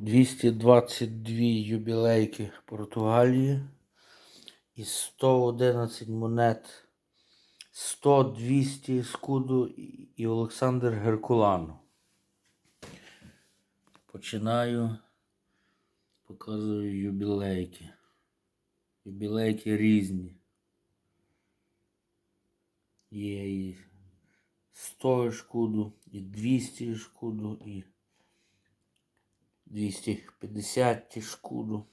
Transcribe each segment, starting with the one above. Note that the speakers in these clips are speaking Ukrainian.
222 юбілейки Португалії і 111 монет 100, 200 скуду і Олександр Геркулану. Починаю. Показую юбілейки. Юбілейки різні. Є і 100 шкуду, і 200 шкуду, і 250 шкуду.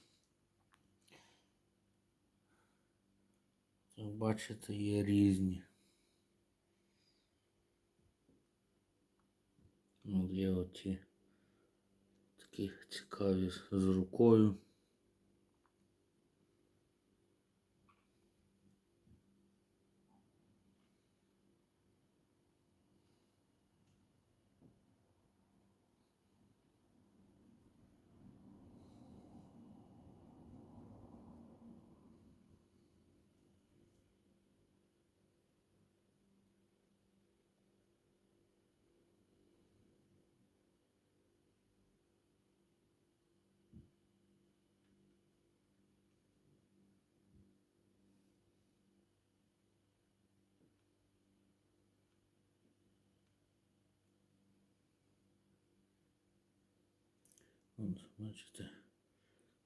Як бачите, є різні. От є оті такі цікаві з рукою. От, бачите,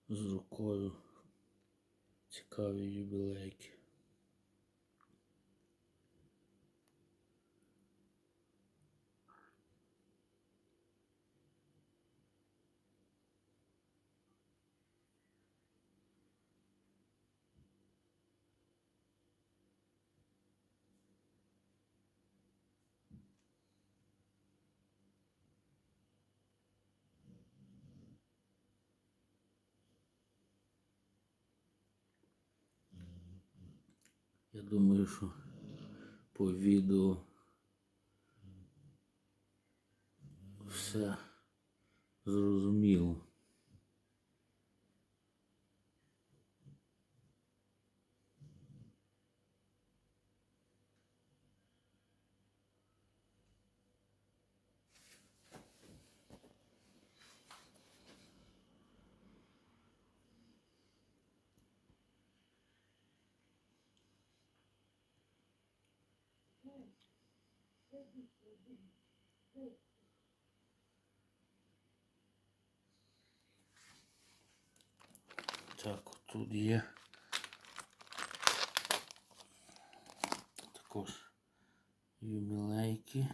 з рукою цікаві юбілейки. Я думаю, що по відео все зрозуміло. Так, тут є також юбілейки.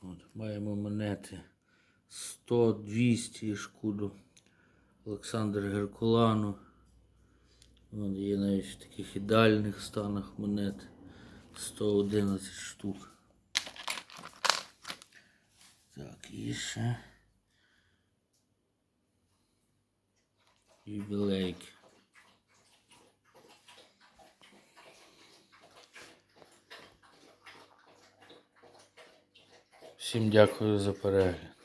От, маємо монети 100, 200 шкуду Олександр Геркулану. От є навіть в таких ідеальних станах монет 111 штук. Так, і ще юбілейки. Всім дякую за перегляд.